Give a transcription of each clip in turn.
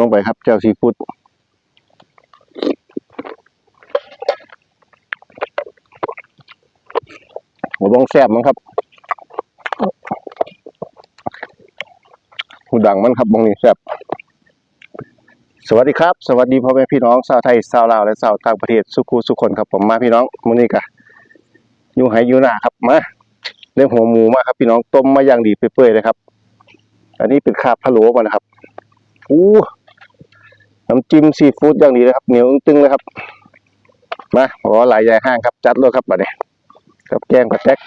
ลงไปครับเจ้าซีฟู้ดหัวบ้องแซ่บมั้งครับหูดังมันครับบ้องนี้แซ่บสวัสดีครับ สวัสดีพ่อแม่พี่น้องชาวไทยชาวลาวและชาวต่างประเทศสุขุสุขคนครับผมมาพี่น้องมื้อนี้กะอยู่ไหอยู่หน้าครับมาเรื่องหัวหมูมาครับ พี่น้องต้มมาอย่างดีเปื่อยๆเลยครับ อันนี้เป็นคาบพะโล้มานะครับอู้ น้ำจิ้มซีฟู้ดอย่างดีเลยครับ เหนียวตึงเลยครับมาขอหลายใหญ่ห้างครับ จัดเลยครับบัดนี้กับแกงกับแจ๊ก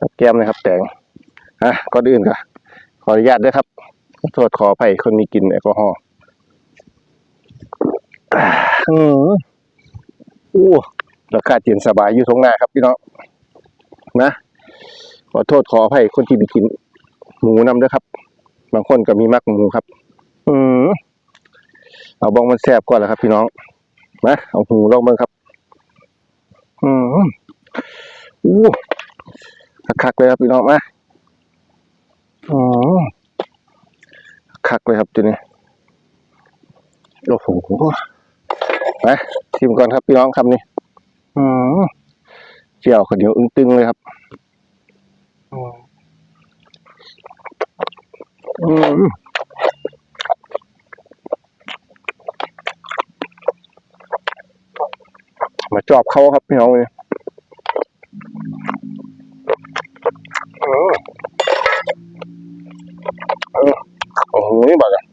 กับแก้มเลยครับ แตงอะก็อื่นก็ขออนุญาตด้วยครับขอโทษขออภัยคนมีกินแอลกอฮอล์อ่าอืมอู้ราคาเย็นสบายอยู่ตรงหน้าครับพี่น้องนะ ขอโทษขออภัยคนที่มีกิน หมูนำด้วยครับ บางคนก็มีมักหมูครับ อืม เอาบ้องมันแซบก่อนแหละครับ พี่น้องนะเอาหูลองเบิ่งครับ อืมอู้คักเลยครับพี่น้องมาอืมคักเลยครับตัวนี้โอ้โหมาชิมก่อนครับพี่น้องคำนี้อืมเจียวข้าวเหนียวอึ้งตึงเลยครับอืม อืมมา จอบเขาครับพี่น้องเลยเออเออโอ้โหนี่บักอะ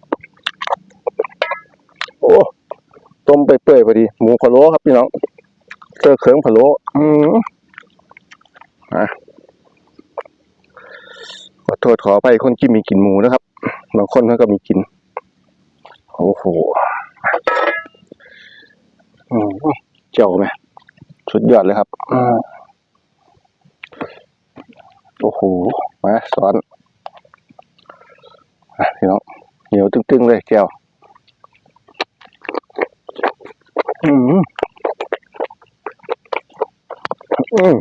โอ้ต้มไปเปื่อยๆพอดี หมูพะโล้ครับพี่น้องเจอเขืองพะโล้อืมอะขอโทษขอไปคนที่มีกลินหมูนะครับบางคนเขาก็มีกิน โอ้โหอืมเจ้าไหมสุด ยอดเลยครับอืมโอ้โห มาสอนอะพี่น้องเหนียวตึงๆเลยแก้วอืมอืม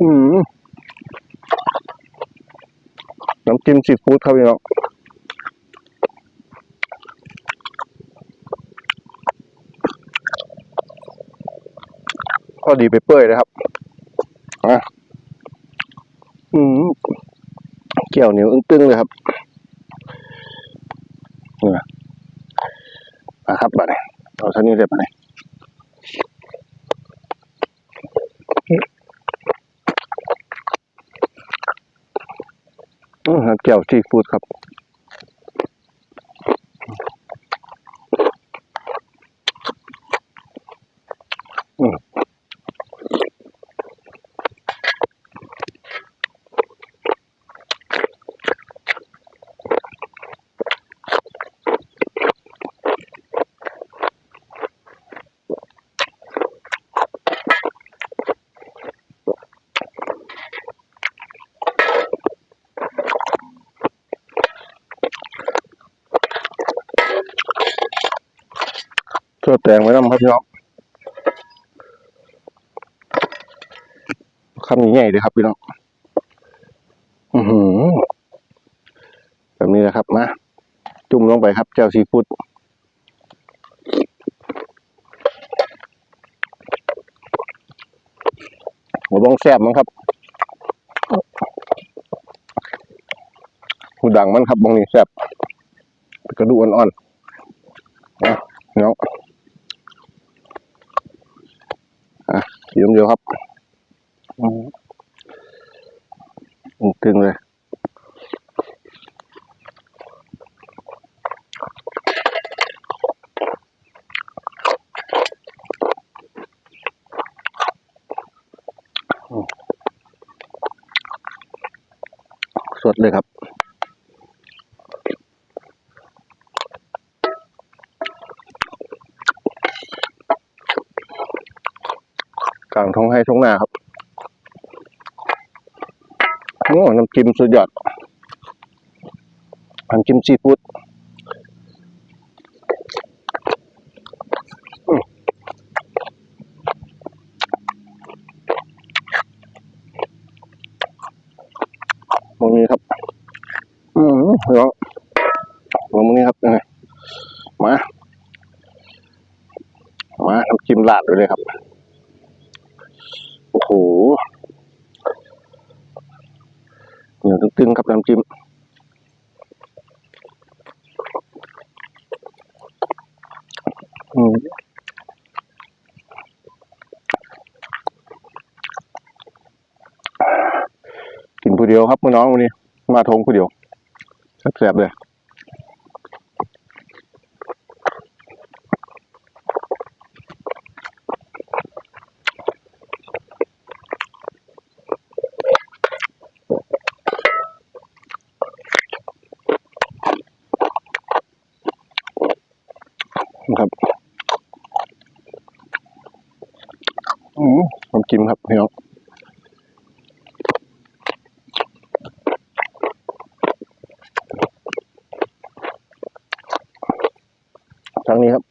อืม น้ำจิ้มซีฟู้ดครับพี่น้องพอดีไปเปื่อยเลยครับอะอืมเกี่ยวเหนียวอึ้งตึงเลยครับนะครับบัดนี้เอาเท่านี้เลยบัดนี้ อืมน้ำเกี่ยวซีฟู้ดครับ เชื่อแตงไว้น้ำครับพี่น้องคำใหญ่ๆเลยครับพี่น้องอือหือแบบนี้นะครับมาจุ่มลงไปครับเจ้าซีฟู้ดหัวบ้องแซ่บมั้งครับหูดังมันครับบ้องนี้แซ่บกระดูกอ่อนๆนะพี่น้อง เยี่ยมเดียวครับอืม ตึงเลยสดเลยครับกลางท้องให้ท้องนาครับ โอ้น้ำจิ้มสุดยอดน้ำจิ้มซีฟู้ดตรงนี้ครับ อืมเนาะตรงนี้ครับยังไงมา มาน้ำจิ้มราดเลยครับ โอ้โหเหนียว ตึงกับน้ำจิ้มอืมกินผู้เดียวครับมื่อน้องวันนี้ มาทงผู้เดียวแซ่บๆเลย นะครับ อืม น้ำจิ้มครับพี่น้องทางนี้ครับ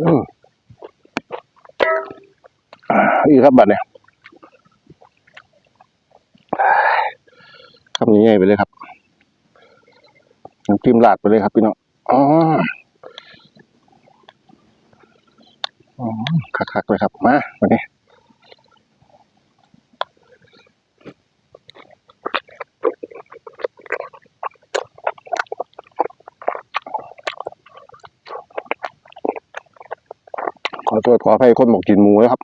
อืมอีกครับบัตรเนี่ยคำนี้ใหญ่ไปเลยครับน้ำจิ้มราดไปเลยครับพี่น้องอ๋อ คักๆเลยครับ มาวันนี้ขอโทษขออภัยคนหมกกินหมูนะครับ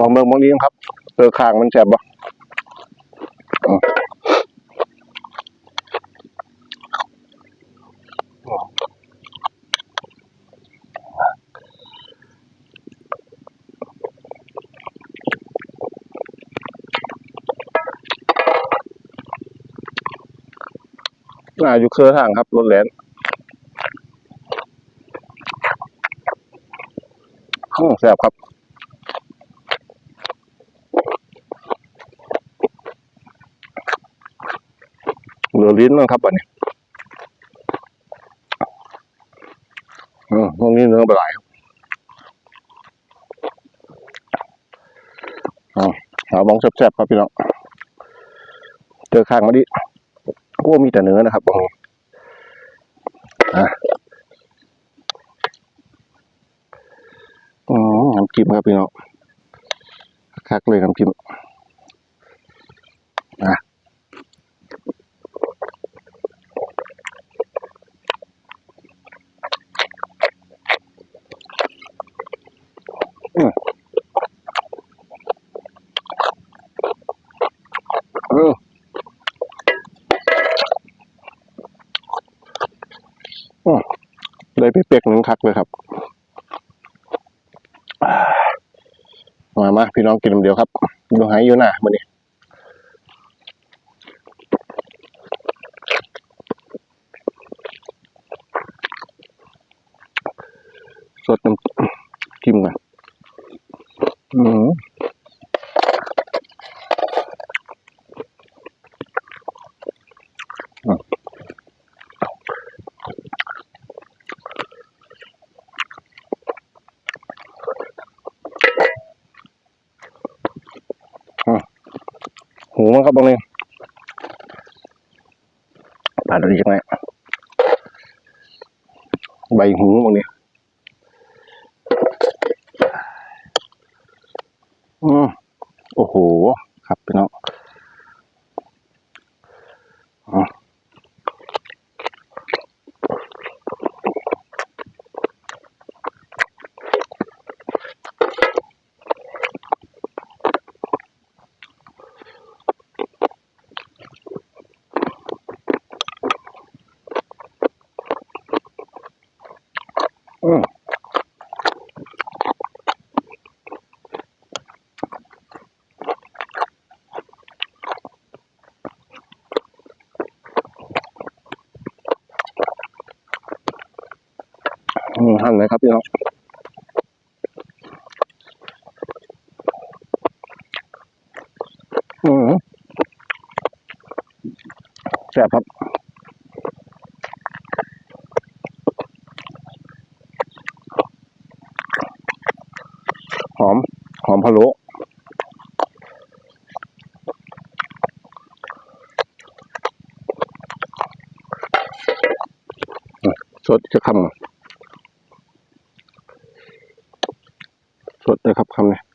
ลองเบิ่งบางนี้ครับเจอคางมันแจ็บบ่ะน่าอยู่เครือทางครับรถแลนอืมแซ่บครับ เหลือลิ้นนะครับอันนี้อืมตรงนี้เนื้อปลาไหลครับเอหาบองแซ่บๆครับพี่น้องเจอข้างมาดิโอ้มีแต่เนื้อนะครับตรงนี้อะอืมน้ำจิ้มครับพี่น้องคักเลยน้ำจิ้มอะ เออออเลยไปเปียกหนึ่ง คักเลยครับมามาพี่น้องกินน้ำเดียวครับดูหายอยู่หน้ามันนี้สดน้ำจิ้มกันอืม หูมันครับบางเลยผ่านอะไรยังไงใบหูบางนี้อืมโอ้โห ครับพี่น้องอ๋อม หั่ นเลยครับพี่น้องอืมแซ่บครับหอม หอมพะโล้สดจะคำ ดเลยครับคำนี้